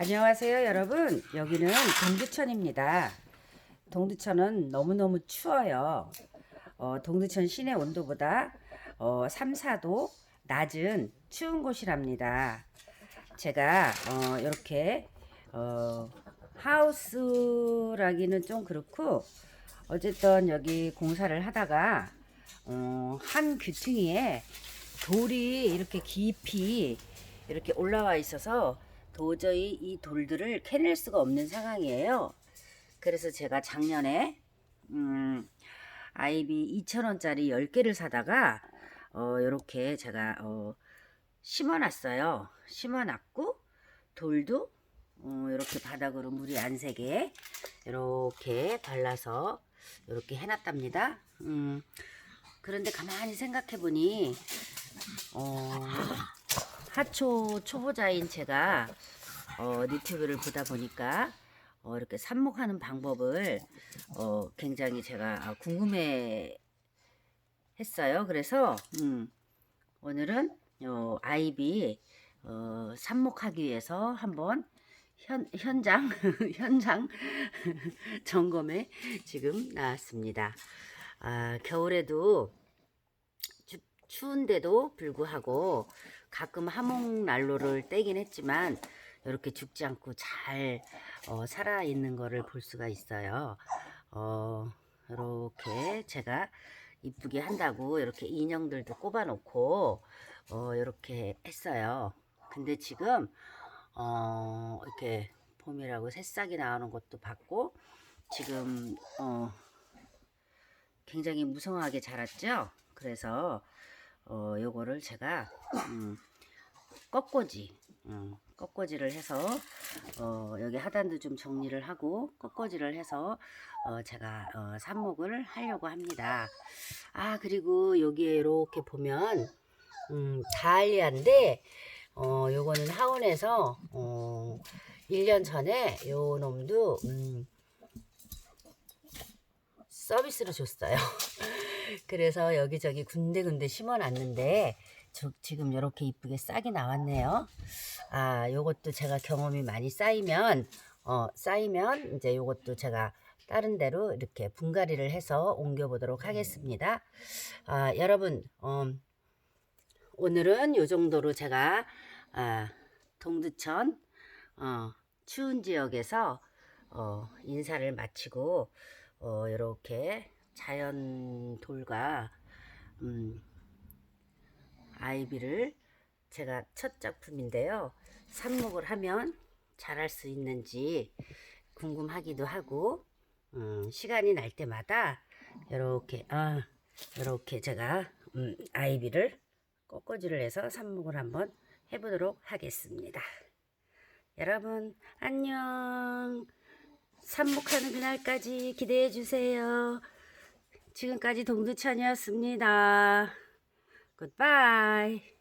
안녕하세요 여러분. 여기는 동두천입니다. 동두천은 너무너무 추워요. 어, 동두천 시내 온도보다 어, 3, 4도 낮은 추운 곳이랍니다. 제가 어, 이렇게 어, 하우스라기는 좀 그렇고 어쨌든 여기 공사를 하다가 어, 한 귀퉁이에 돌이 이렇게 깊이 이렇게 올라와 있어서 도저히 이 돌들을 캐낼 수가 없는 상황이에요. 그래서 제가 작년에 음, 아이비 2,000원짜리 10개를 사다가 어, 이렇게 제가 어, 심어놨어요. 심어놨고 돌도 어, 이렇게 바닥으로 물이 안 새게 이렇게 발라서 이렇게 해놨답니다. 음, 그런데 가만히 생각해보니 어, 하초 초보자인 제가 어, 유튜브를 보다 보니까 어, 이렇게 삽목하는 방법을 어, 굉장히 제가 아, 궁금해 했어요. 그래서 음, 오늘은 어, 아이비 어, 삽목하기 위해서 한번 현, 현장 현장 점검에 지금 나왔습니다. 아, 겨울에도 추, 추운데도 불구하고 가끔 하목 난로를 떼긴 했지만 이렇게 죽지 않고 잘 어, 살아 있는 거를 볼 수가 있어요. 어, 이렇게 제가 이쁘게 한다고 이렇게 인형들도 꼽아 놓고 어, 이렇게 했어요. 근데 지금 어, 이렇게 봄이라고 새싹이 나오는 것도 봤고 지금 어, 굉장히 무성하게 자랐죠. 그래서 어, 요거를 제가 음, 꺾꽂이 음, 꺾꽂이를 해서 어, 여기 하단도 좀 정리를 하고 꺾꽂이를 해서 어, 제가 어, 삽목을 하려고 합니다. 아 그리고 여기에 이렇게 보면 음, 다알리아인데 어, 요거는 하원에서 어, 1년 전에 요 놈도 음, 서비스로 줬어요. 그래서 여기저기 군데군데 심어놨는데 저, 지금 이렇게 이쁘게 싹이 나왔네요. 아, 요것도 제가 경험이 많이 쌓이면 어, 쌓이면 이제 요것도 제가 다른 데로 이렇게 분갈이를 해서 옮겨 보도록 하겠습니다. 아, 여러분, 어, 오늘은 요 정도로 제가 아, 동두천 어, 추운 지역에서 어, 인사를 마치고 어, 이렇게 자연 돌과 음, 아이비를 제가 첫 작품인데요. 삽목을 하면 잘할 수 있는지 궁금하기도 하고 음, 시간이 날 때마다 이렇게 아 이렇게 제가 음, 아이비를 꺾어지를 해서 삽목을 한번 해보도록 하겠습니다. 여러분 안녕. 삽목하는 그날까지 기대해 주세요. 지금까지 동두천이었습니다. 굿바이.